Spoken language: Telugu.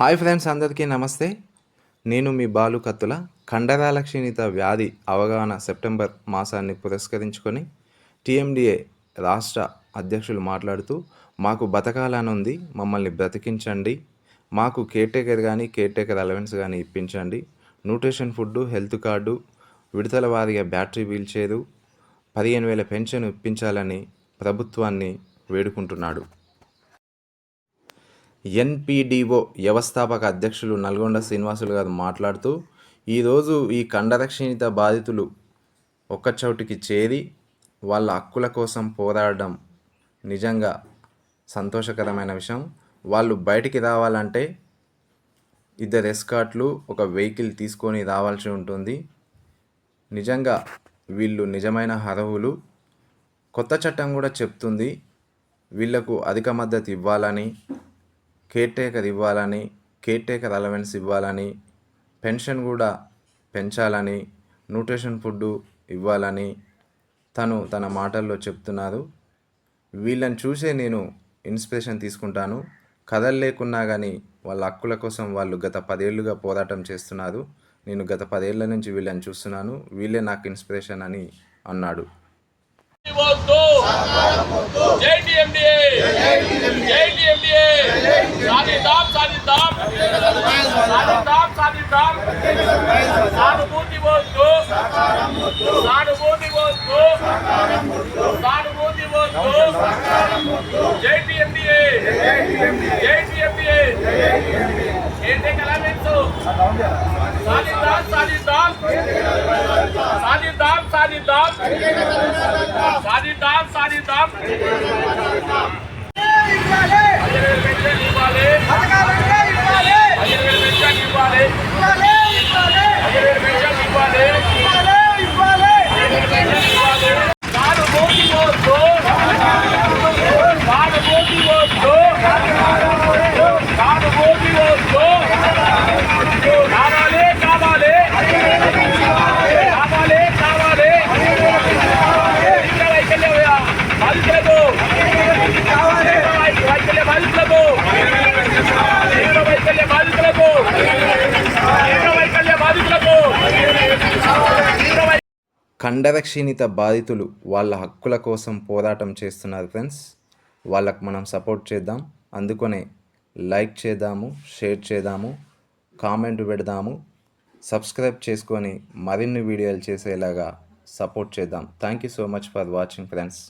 హాయ్ ఫ్రెండ్స్ అందరికీ నమస్తే. నేను మీ బాలు కత్తుల. కండరాల క్షీణిత వ్యాధి అవగాహన సెప్టెంబర్ మాసాన్ని పురస్కరించుకొని టీఎండిఏ రాష్ట్ర అధ్యక్షులు మాట్లాడుతూ మాకు బతకాలని ఉంది మమ్మల్ని బ్రతికించండి. మాకు కేర్టేకర్ కానీ కేర్టేకర్ అలవెన్స్ కానీ ఇప్పించండి. న్యూట్రిషన్ ఫుడ్ హెల్త్ కార్డు విడతల వారీగా బ్యాటరీ వీల్చేరు పదిహేను వేల పెన్షన్ ఇప్పించాలని ప్రభుత్వాన్ని వేడుకుంటున్నాడు. ఎన్పిడిఓ వ్యవస్థాపక అధ్యక్షులు నల్గొండ శ్రీనివాసులు గారు మాట్లాడుతూ ఈరోజు ఈ కండరక్షీణిత బాధితులు ఒక్కచోటికి చేరి వాళ్ళ హక్కుల కోసం పోరాడడం నిజంగా సంతోషకరమైన విషయం. వాళ్ళు బయటికి రావాలంటే ఇద్దరు ఎస్కాట్లు ఒక వెహికల్ తీసుకొని రావాల్సి ఉంటుంది. నిజంగా వీళ్ళు నిజమైన అర్హులు. కొత్త చట్టం కూడా చెప్తుంది వీళ్ళకు అధిక మద్దతు ఇవ్వాలని కేర్ టేకర్ ఇవ్వాలని కేర్ టేకర్ అలవెన్స్ ఇవ్వాలని పెన్షన్ కూడా పెంచాలని న్యూట్రిషన్ ఫుడ్డు ఇవ్వాలని తను తన మాటల్లో చెప్తున్నారు. వీళ్ళని చూసే నేను ఇన్స్పిరేషన్ తీసుకుంటాను. కథలు లేకున్నా కానీ వాళ్ళ హక్కుల కోసం వాళ్ళు గత పదేళ్ళుగా పోరాటం చేస్తున్నారు. నేను గత పదేళ్ళ నుంచి వీళ్ళని చూస్తున్నాను. వీళ్ళే నాకు ఇన్స్పిరేషన్ అని అన్నాడు. జై సాధిద్దాం సాధిద్దాం సాధిద్దాం సాధిద్దాం సానుభూతి వద్దు సానుభూతి వద్దు సానుభూతి వద్దు జై టీఎండీఏ జై టీఎండీఏ ఏంటి కలామెంట్స్ సాధిద్దాం సాధిద్దాం సాధిద్దాం సాధిద్దాం సాధిద్దాం సాధిద్దాం కండరక్షీణిత బాధితులు వాళ్ళ హక్కుల కోసం పోరాటం చేస్తున్నారు ఫ్రెండ్స్. వాళ్ళకు మనం సపోర్ట్ చేద్దాం. అందుకనే లైక్ చేద్దాము షేర్ చేద్దాము కామెంట్ పెడదాము సబ్స్క్రైబ్ చేసుకొని మరిన్ని వీడియోలు చేసేలాగా సపోర్ట్ చేద్దాం. Thank you so much for watching friends.